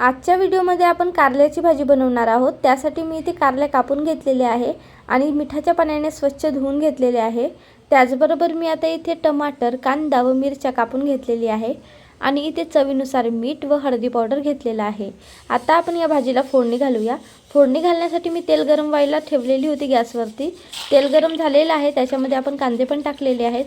आजच्या व्हिडिओमध्ये आपण कारल्याची भाजी बनवणार आहोत. त्यासाठी मी इथे कारले कापून घेतलेले आहे आणि मिठाच्या पाण्याने स्वच्छ धुवून घेतलेले आहे. त्याचबरोबर मी आता इथे टमाटर कांदा व मिरच्या कापून घेतलेली आहे आणि इथे चवीनुसार मीठ व हळदी पावडर घेतलेला आहे. आता आपण या भाजीला फोडणी घालूया. फोडणी घालण्यासाठी मी तेल गरम व्हायला ठेवलेली होती गॅसवरती. तेल गरम झालेलं आहे त्याच्यामध्ये आपण कांदे पण टाकलेले आहेत.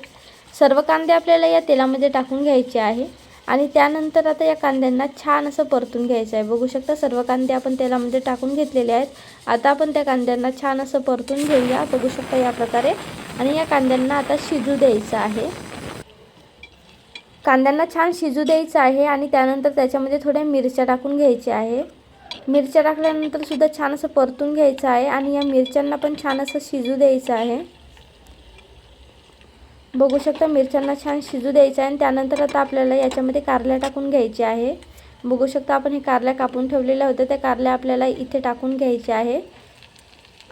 सर्व कांदे आपल्याला या तेलामध्ये टाकून घ्यायचे आहे. आणि त्यानंतर आता या कांद्यांना छान असं परतून घ्यायचं आहे. बघू शकता सर्व कांदे आपण तेलामध्ये म्हणजे टाकून घेतलेले आहेत. आता आपण त्या कांद्यांना छान असं परतून घेऊया. बघू शकता या प्रकारे. आणि या कांद्यांना आता शिजू द्यायचं आहे. कांद्यांना छान शिजू द्यायचं आहे आणि त्यानंतर त्याच्यामध्ये थोड्या मिरच्या टाकून घ्यायच्या आहे. मिरच्या टाकल्यानंतर सुद्धा छान असं परतून घ्यायचं आहे आणि या मिरच्यांना पण छान असं शिजू द्यायचं आहे. बघू शकता मिरच्यांना छान शिजू द्यायचं आहे आणि त्यानंतर आता आपल्याला याच्यामध्ये कारल्या टाकून घ्यायचे आहे. बघू शकता आपण हे कारल्या कापून ठेवलेल्या होत्या त्या कारल्या आपल्याला इथे टाकून घ्यायच्या आहे.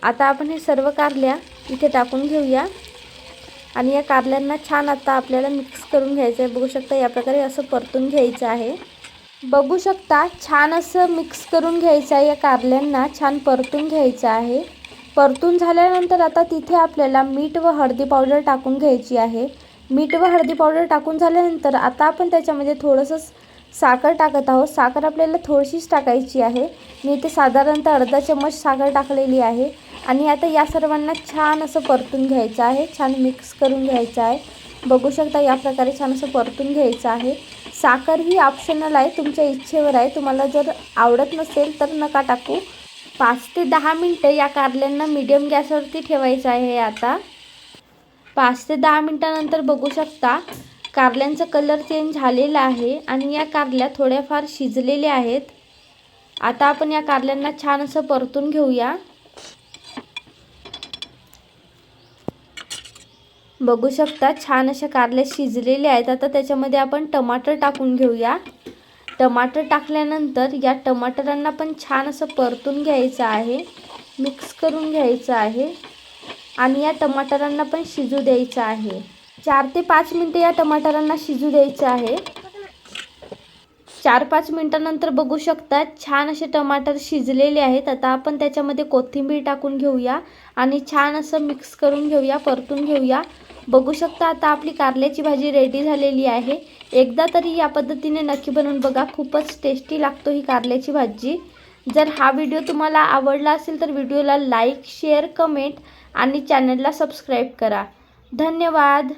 आता आपण हे सर्व कारल्या इथे टाकून घेऊया. आणि या कारल्यांना छान आता आपल्याला मिक्स करून घ्यायचं आहे. बघू शकता या प्रकारे असं परतून घ्यायचं आहे. बघू शकता छान असं मिक्स करून घ्यायचं आहे या कारल्यांना छान परतून घ्यायचं आहे. परतून झाल्यानंतर आता तिथे आपल्याला मीठ व हळदी पावडर टाकून घ्यायची आहे. मीठ व हळदी पावडर टाकून झाल्यानंतर आता आपण त्याच्यामध्ये थोडंसं साखर टाकत आहोत. साखर आपल्याला थोडीशीच टाकायची आहे. मी इथे साधारणतः अर्धा चम्मच साखर टाकलेली आहे. आणि आता या सर्वांना छान असं परतून घ्यायचं आहे. छान मिक्स करून घ्यायचं आहे. बघू शकता या प्रकारे छान असं परतून घ्यायचं आहे. साखर ही ऑप्शनल आहे. तुमच्या इच्छेवर आहे. तुम्हाला जर आवडत नसेल तर नका टाकू. पाच ते दहा मिनटं या कारल्यांना मीडियम गॅसवरती ठेवायचं आहे आता. पाच ते दहा मिनटानंतर बघू शकता कारल्यांचा कलर चेंज झालेला आहे आणि या कारल्या थोड्याफार शिजलेल्या आहेत. आता आपण या कारल्यांना छान असं परतून घेऊया. बघू शकता छान अशा कारल्या शिजलेल्या आहेत. आता त्याच्यामध्ये आपण टमाटर टाकून घेऊया. टमाटर टाकल्यानंतर या टमाटरांना पण छान असं परतून घ्यायचं आहे मिक्स करून घ्यायचं आहे आणि या टमाटरांना पण शिजू द्यायचं आहे. चार ते पाच मिनटं या टमाटरांना शिजू द्यायचं आहे. चार पाच मिनटानंतर बघू शकता छान असे टमाटर शिजलेले आहेत. आता आपण त्याच्यामध्ये कोथिंबीर टाकून घेऊया आणि छान असं मिक्स करून घेऊया परतून घेऊया. बघू शकता आता आपली कारल्याची भाजी रेडी झालेली आहे. एकदा तरी या पद्धतीने नक्की बनवून बघा खूपच टेस्टी लागतो ही कारल्याची भाजी. जर हा व्हिडिओ तुम्हाला आवडला असेल तर व्हिडिओला लाईक शेअर कमेंट आणि चॅनलला सबस्क्राईब करा. धन्यवाद!